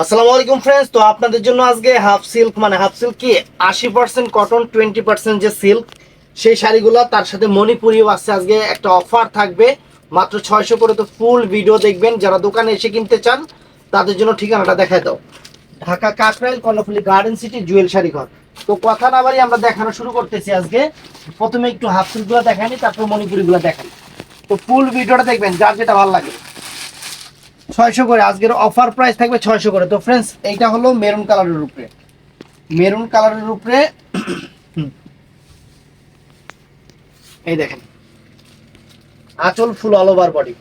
আসসালামু আলাইকুম ফ্রেন্ডস তো আপনাদের জন্য আজকে হাফ সিল্ক মানে হাফ সিল্ক কি? আশি পার্সেন্ট কটন টোয়েন্টি পার্সেন্ট যে সিল্ক সেই শাড়িগুলো, তার সাথে মণিপুরিও আছে। আজকে একটা অফার থাকবে। মাত্র ছয়শো করে তো ফুল ভিডিও দেখবেন। যারা দোকানে এসে কিনতে চান, তাদের জন্য ঠিকানাটা দেখায় দাও। ঢাকা কাকরাইল, কর্ণফুলি গার্ডেন সিটি জুয়েল শাড়ি ঘর। তো কথা না বাড়ি আমরা দেখানো শুরু করতেছি আজকে। প্রথমে একটু হাফ সিল্কগুলো দেখানি তারপর মণিপুরিগুলো দেখানি তো ফুল ভিডিওটা দেখবেন, যার যেটা ভালো লাগে। ছয়শো করে, আজকের অফার প্রাইস থাকবে ছয়শো করে। তো ফ্রেন্ডস এইটা হলো মেরুন কালারের উপরে। মেরুন কালারের উপরে, এই দেখেন। আঁচল ফুল অল ওভার বডি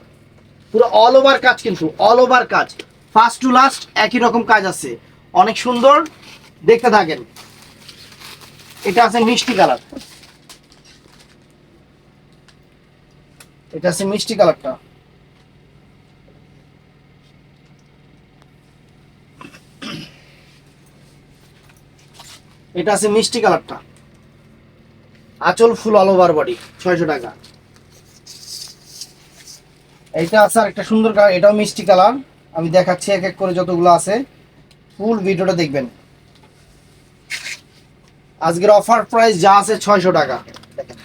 পুরো অল ওভার কাজ কিন্তু অল ওভার কাজ। ফার্স্ট টু লাস্ট একই রকম কাজ আছে। অনেক সুন্দর, দেখতে থাকেন। এটা আছে মিষ্টি কালার এটা আছে মিষ্টি কালারটা এটা আছে মিষ্টি কালারটা। আঁচল ফুল অল ওভার বডি ছয়শো টাকা। এইটা আছে আর একটা সুন্দর কালার, এটাও মিষ্টি কালার। আমি দেখাচ্ছি এক এক করে যতগুলো আছে। ফুল ভিডিওটা দেখবেন। আজকের অফার প্রাইস যা আছে ছয়শো টাকা দেখেন।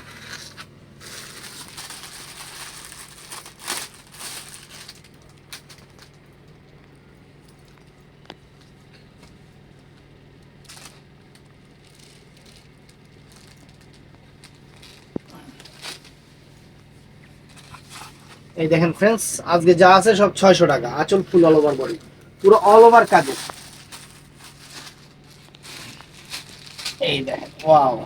এই দেখেন ফ্রেন্ডস আজকে যা আছে সব ছয়শো টাকা। আঁচল ফুল অল ওভার বডি পুরো অল ওভার কাজে। এই দেখেন ওয়াও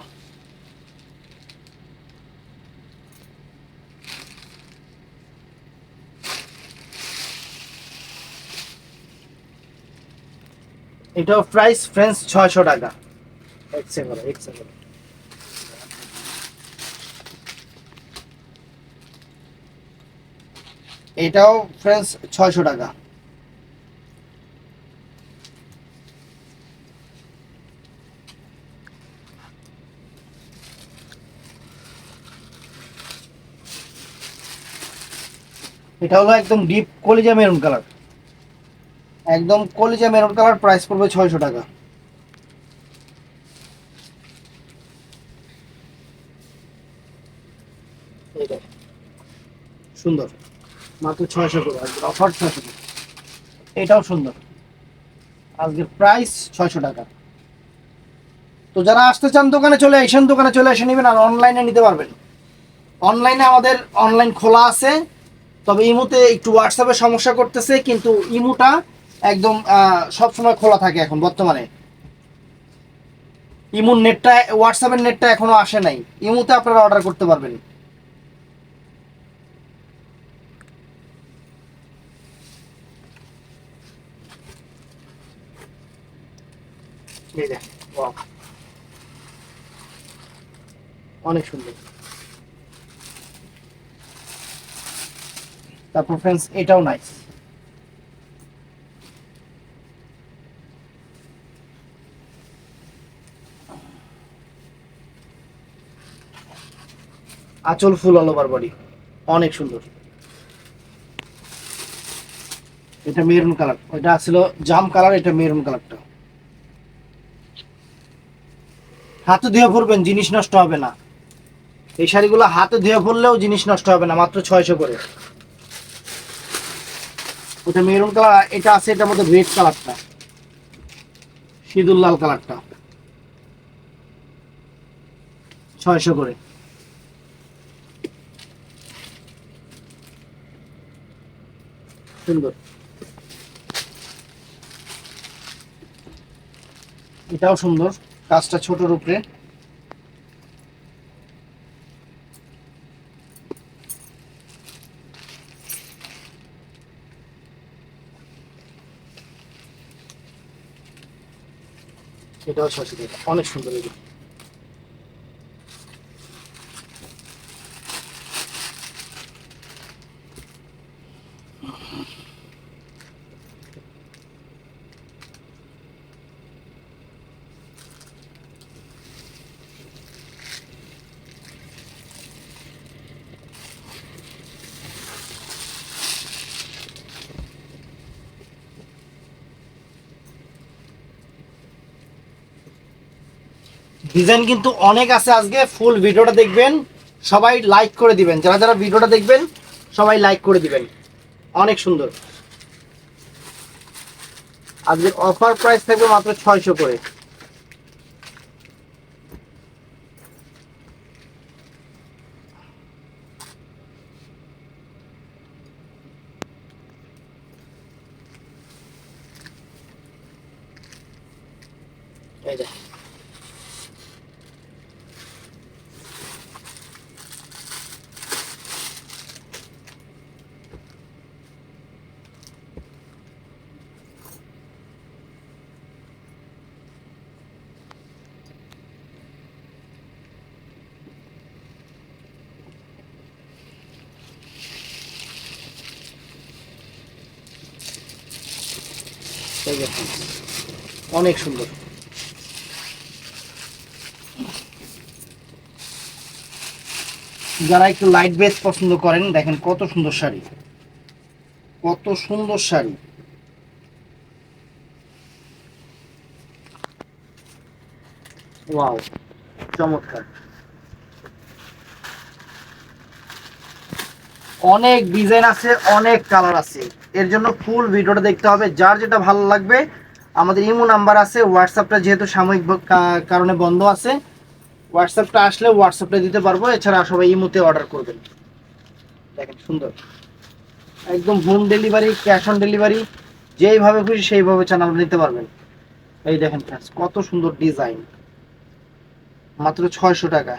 এটাও প্রাইস ফ্রেন্ডস ছয়শো টাকা। এক সেকেন্ড এক সেকেন্ড এটাও ফ্রেন্ডস ছয়শো টাকা। এটা হলো একদম ডিপ কলিজা মেরুন কালার একদম কলিজা মেরুন কালার প্রাইস পড়বে ছয়শো টাকা। সুন্দর। মাত্র ছয়শো করে আজকের অফার ছয়শো টাকা এটাও সুন্দর। আজকের প্রাইস ছয়শো টাকা। তো যারা আসতে চান দোকানে চলে আসেন দোকানে চলে এসে নেবেন আর অনলাইনে নিতে পারবেন। অনলাইনে আমাদের অনলাইন খোলা আছে তবে ইমুতে একটু হোয়াটসঅ্যাপে সমস্যা করতেছে কিন্তু ইমুটা একদম সব সময় খোলা থাকে এখন বর্তমানে। ইমুর নেটটা হোয়াটসঅ্যাপের নেটটা এখনও আসে নাই। ইমুতে আপনারা অর্ডার করতে পারবেন। অনেক সুন্দর। তারপর ফ্রেন্ডস এটাও নাইস আঁচল ফুল অল ওভার বডি অনেক সুন্দর। এটা মেরুন কালার ওইটা ছিল জাম কালার এটা মেরুন কালারটা হাতে ধুয়ে পড়বেন জিনিস নষ্ট হবে না। এই শাড়িগুলো হাতে ধুয়ে পড়লেও জিনিস নষ্ট হবে না, মাত্র ছয়শো করে। ওটা মেরুন কালার এটা আছে, এটার মধ্যে রেড কালারটা সিঁদুর লাল কালারটা ছয়শো করে। সুন্দর। এটাও সুন্দর। কাজটা ছোটর উপরে এটাও ছশো অনেক সুন্দর এগুলো ডিজাইন কিন্তু অনেক আছে আজকে ফুল ভিডিওটা দেখবেন, সবাই লাইক করে দিবেন। যারা যারা ভিডিওটা দেখবেন, সবাই লাইক করে দিবেন। অনেক সুন্দর। আজকে অফার প্রাইস থাকবে মাত্র ছয়শো করে। এই যে। অনেক সুন্দর। যারা একটু লাইট বেস পছন্দ করেন, দেখেন কত সুন্দর শাড়ি। কত সুন্দর শাড়ি। ওয়াও, চমৎকার। অনেক ডিজাইন আছে, অনেক কালার আছে। এর জন্য ফুল ভিডিওটা দেখতে হবে। যার যেটা ভালো লাগবে আমাদের ইমো নাম্বার আছে হোয়াটসঅ্যাপটা যেহেতু সাময়িক কারণে বন্ধ আছে হোয়াটসঅ্যাপটা আসলে হোয়াটসঅ্যাপটা দিতে পারব এছাড়া সবাই ইমোতে অর্ডার করবেন। দেখেন সুন্দর। একদম home delivery cash on delivery যেইভাবে খুশি সেইভাবে চান আপনি নিতে পারবেন। এই দেখেন friends, কত সুন্দর ডিজাইন মাত্র ছয়শো টাকা।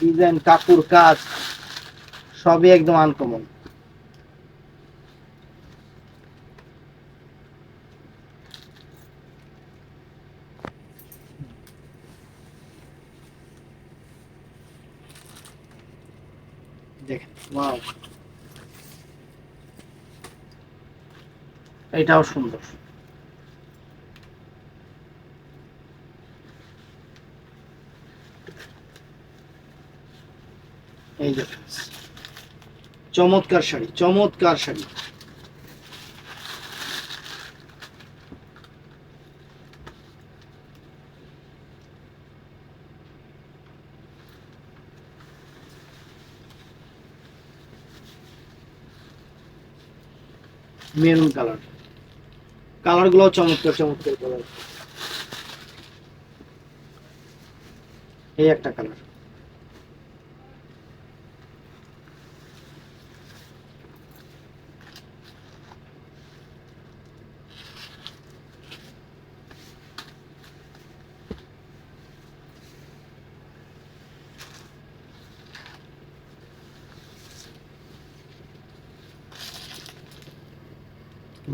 ডিজাইন কাপড় কাজ সবই একদম আনকমন এটাও সুন্দর। এই যে চমৎকার শাড়ি চমৎকার শাড়ি। Maroon colour. কালারগুলো চমৎকার চমৎকার কালার। এই একটা কালার।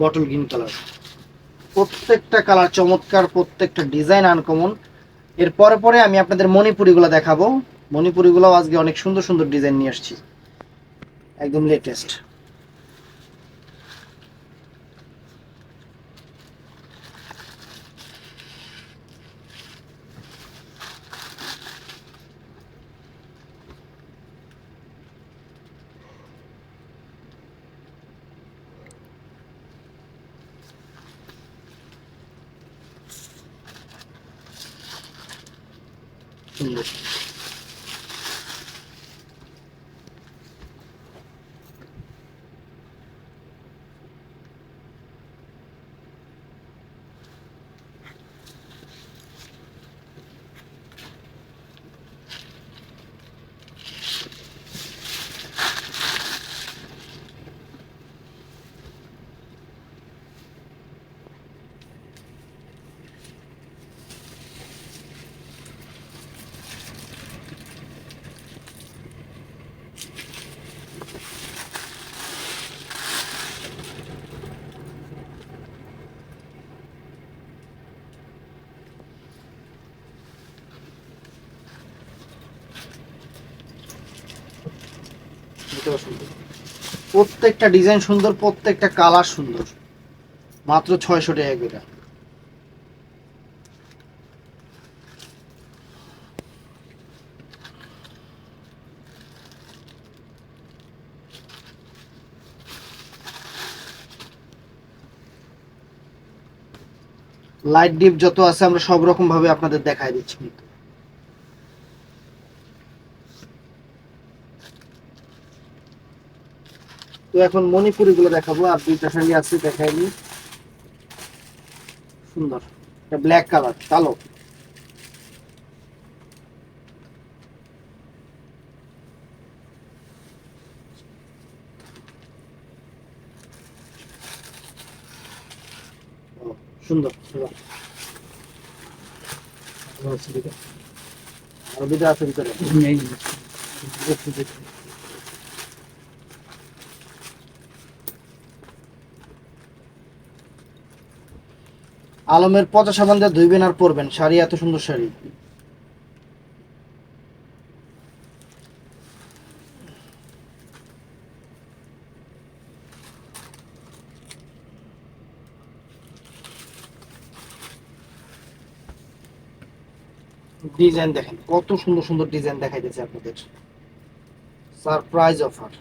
বটল গ্রিন কালার প্রত্যেকটা কালার চমৎকার, প্রত্যেকটা ডিজাইন আনকমন এর পরে পরে আমি আপনাদের মণিপুরিগুলো দেখাবো। মণিপুরিগুলো আজকে অনেক সুন্দর সুন্দর ডিজাইন নিয়ে আসছি। একদম লেটেস্ট সুন্দর প্রত্যেকটা ডিজাইন সুন্দর, প্রত্যেকটা কালার সুন্দর। মাত্র ছয়শো টাকা করে। লাইট ডিপ যত আছে, আমরা সব রকম ভাবে আপনাদের দেখাই দিচ্ছি। কিন্তু তো এখন মণিপুরি গুলো দেখাবো আর দুইটা শাড়ি আছে দেখাইনি। সুন্দর এটা ব্ল্যাক কালার কালো। সুন্দর সুন্দর। আর দুটো আছে ভিতরে। আলমের পচা সাবান দিয়ে ধুইবেন আর পরবেন। শাড়ি এত সুন্দর শাড়ি। ডিজাইন দেখেন, কত সুন্দর সুন্দর ডিজাইন দেখাইতেছে আপনাদের। Surprise offer.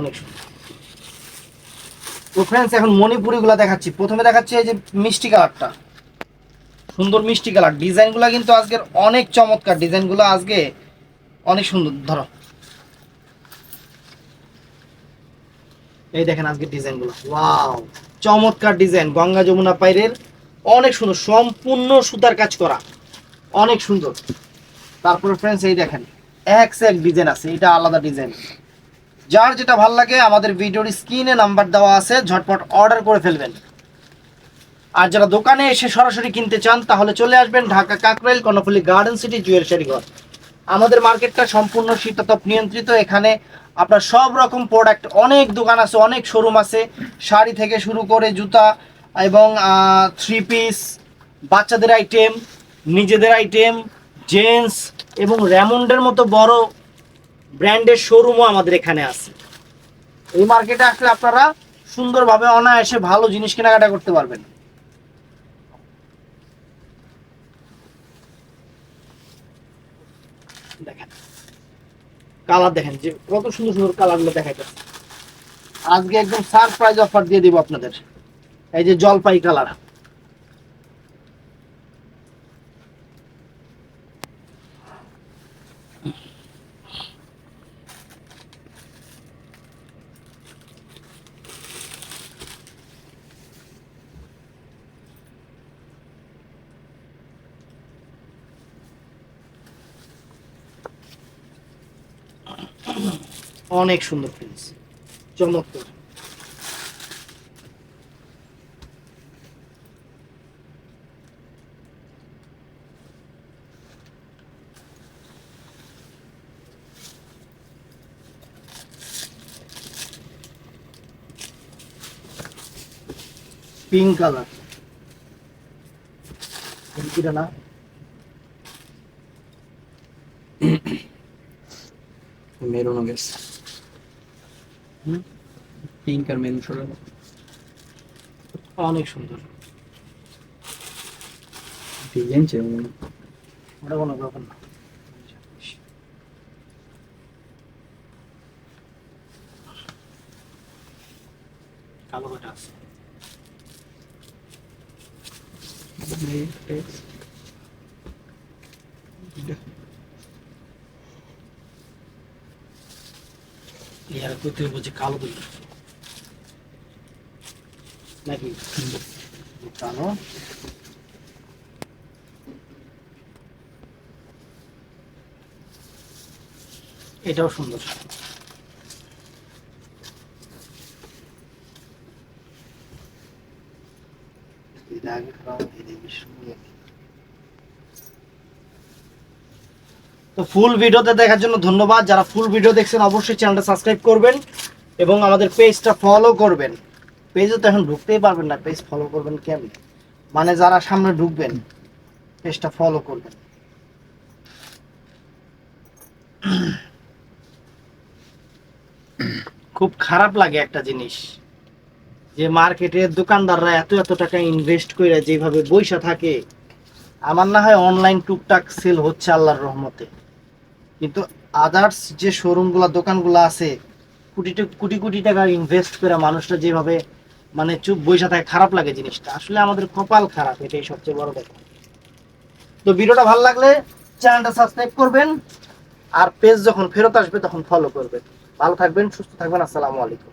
অনেক সুন্দর। ফ্রেন্ডস এখন মণিপুরি গুলা দেখাচ্ছি। প্রথমে দেখাচ্ছি এই যে মিষ্টি কালারটা। সুন্দর মিষ্টি কালার। ডিজাইনগুলো কিন্তু আজকের অনেক চমৎকার। ডিজাইনগুলো আজকে অনেক সুন্দর। ধরো। এই দেখেন আজকে ডিজাইনগুলো। ওয়াও! চমৎকার ডিজাইন। গঙ্গা যমুনা পাইরের অনেক সুন্দর। সম্পূর্ণ সুতার কাজ করা। অনেক সুন্দর। তারপরে ফ্রেন্ডস এই দেখেন, এক সে এক ডিজাইন আছে। এটা আলাদা ডিজাইন যার যেটা ভালো লাগে, আমাদের ভিডিওর স্ক্রিনে নাম্বার দেওয়া আছে, ঝটপট অর্ডার করে ফেলবেন। আর যারা দোকানে এসে সরাসরি কিনতে চান, তাহলে চলে আসবেন ঢাকা কাকরাইল কর্ণফুলি গার্ডেন সিটি জুয়েল শাড়িঘর আমাদের মার্কেটটা সম্পূর্ণ শীতাতপ নিয়ন্ত্রিত। এখানে আপনার সব রকম প্রোডাক্ট অনেক দোকান আছে, অনেক শোরুম আছে। শাড়ি থেকে শুরু করে জুতা এবং থ্রি পিস বাচ্চাদের আইটেম নিজেদের আইটেম জেন্টস এবং র্যামন্ডের মতো বড় ব্র্যান্ডের শোরুমও আমাদের এখানে আছে। এই মার্কেটে আসলে আপনারা সুন্দরভাবে অনায়াসে ভালো জিনিস কেনাকাটা করতে পারবেন। দেখেন। কালার দেখেন, যে কত সুন্দর সুন্দর কালারগুলো দেখাইতেছে। আজকে একদম সারপ্রাইজ অফার দিয়ে দিব আপনাদের। এই যে জলপাই কালার অনেক সুন্দর প্রিন্স চমৎকার। পিঙ্ক কালার এটা না? মেরুনও গেছে পিঙ্ক আর মেরুন অনেক সুন্দর। ডিজাইন চেয়ে ওটা কোনো ব্যাপার না। কালো কটা আছে। করতে বলছে কালো দুই নাকি? কালো এটাও সুন্দর। আগে খাওয়া এটা বেশ সুন্দর। তো ফুল ভিডিওতে দেখার জন্য ধন্যবাদ। যারা ফুল ভিডিও দেখছেন, অবশ্যই চ্যানেলটা সাবস্ক্রাইব করবেন এবং আমাদের পেজটা ফলো করবেন। পেজে তো এখন ঢুকতেই পারবেন না পেজ ফলো করবেন কেমন মানে যারা সামনে ঢুকবেন পেজটা ফলো করবেন। খুব খারাপ লাগে একটা জিনিস, যে মার্কেটের দোকানদাররা এত এত টাকা ইনভেস্ট করে যেভাবে বইসা থাকে, আমার না হয় অনলাইন টুকটাক সেল হচ্ছে আল্লাহর রহমতে। কিন্তু আদার্স যে শোরুমগুলো দোকানগুলো আছে, কোটি কোটি কোটি টাকা ইনভেস্ট করে মানুষটা যেভাবে মানে চুপ বইসা থাকে, খারাপ লাগে জিনিসটা। আসলে আমাদের কপাল খারাপ, এটাই সবচেয়ে বড় কথা। তো ভিডিওটা ভালো লাগলে চ্যানেলটা সাবস্ক্রাইব করবেন, আর পেজ যখন ফেরত আসবে তখন ফলো করবেন। ভালো থাকবেন, সুস্থ থাকবেন, আসসালামু আলাইকুম।